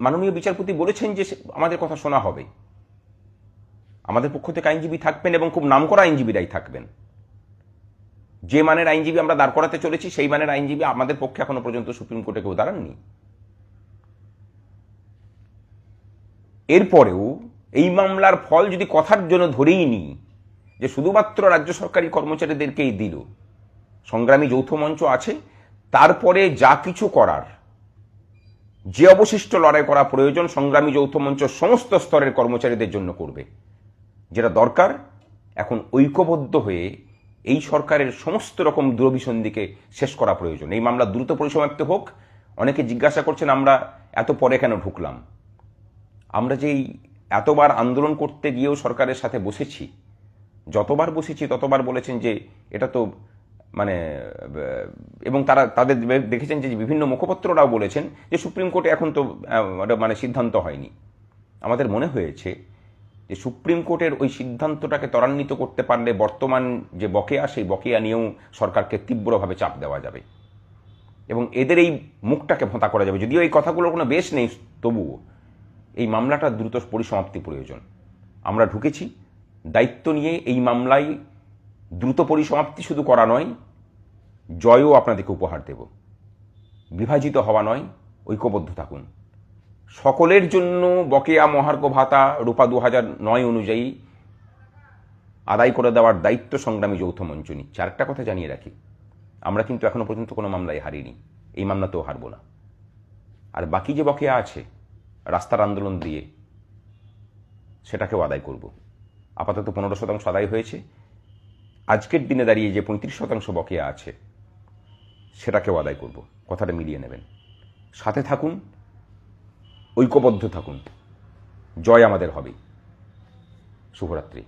মাননীয় বিচারপতি বলেছেন যে আমাদের কথা শোনা হবে। আমাদের পক্ষ থেকে আইনজীবী থাকবেন এবং খুব নামকরা আইনজীবীরাই থাকবেন। যে মানের আইনজীবী আমরা দাঁড় করাতে চলেছি, সেই মানের আইনজীবী আমাদের পক্ষে এখনও পর্যন্ত সুপ্রিম কোর্টে কেউ দাঁড়াননি। এরপরেও এই মামলার ফল যদি কথার জন্য ধরেই নিই যে শুধুমাত্র রাজ্য সরকারি কর্মচারীদেরকেই দিল, সংগ্রামী যৌথ মঞ্চ আছে, তারপরে যা কিছু করার যে অবশিষ্ট লড়াই করা প্রয়োজন, সংগ্রামী যৌথ মঞ্চ সমস্ত স্তরের কর্মচারীদের জন্য করবে। যেটা দরকার, এখন ঐক্যবদ্ধ হয়ে এই সরকারের সমস্ত রকম দুরভিসন্ধিকে শেষ করা প্রয়োজন। এই মামলা দ্রুত পরিসমাপ্ত হোক। অনেকে জিজ্ঞাসা করছেন, আমরা এত পরে কেন ঢুকলাম? আমরা যেই এতবার আন্দোলন করতে গিয়েও সরকারের সাথে বসেছি, যতবার বসেছি ততবার বলেছেন যে এটা তো মানে এবং তারা, তাদের দেখেছেন যে বিভিন্ন মুখপত্ররাও বলেছেন যে সুপ্রিম কোর্টে এখন তো মানে সিদ্ধান্ত হয়নি। আমাদের মনে হয়েছে যে সুপ্রিম কোর্টের ওই সিদ্ধান্তটাকে ত্বরান্বিত করতে পারলে বর্তমান যে বকেয়া, সেই বকেয়া নিয়েও সরকারকে তীব্রভাবে চাপ দেওয়া যাবে। এবং এদের এই মুখটাকে ভোঁতা করা যাবে। যদিও এই কথাগুলোর কোনো বেশ নেই, তবুও এই মামলাটা দ্রুত পরিসমাপ্তি প্রয়োজন। আমরা ঢুকেছি, দায়িত্ব নিয়ে এই মামলায় দ্রুত পরিসমাপ্তি শুধু করা নয়, জয়ও আপনাদেরকে উপহার দেব। বিভাজিত হওয়া নয়, ঐক্যবদ্ধ থাকুন। সকলের জন্য বকেয়া মহার্ঘ ভাতা রূপা দু নয় অনুযায়ী আদায় করে দেওয়ার দায়িত্ব সংগ্রামী যৌথ মঞ্চ নিচ্ছে আরেকটা কথা জানিয়ে রাখি। আমরা কিন্তু এখনও পর্যন্ত কোনো মামলায় হারিনি। এই মামলাতেও হারবো না। আর বাকি যে বকেয়া আছে, রাস্তার আন্দোলন দিয়ে সেটাকেও আদায় করব। আপাতত পনেরো শতাংশ আদায় হয়েছে। আজকের দিনে দাঁড়িয়ে যে পঁয়ত্রিশ শতাংশ বকেয়া আছে, সেটাকেও আদায় করব। কথাটা মিলিয়ে নেবেন। সাথে থাকুন, ঐক্যবদ্ধ থাকুন। জয় আমাদের হবে। শুভরাত্রি।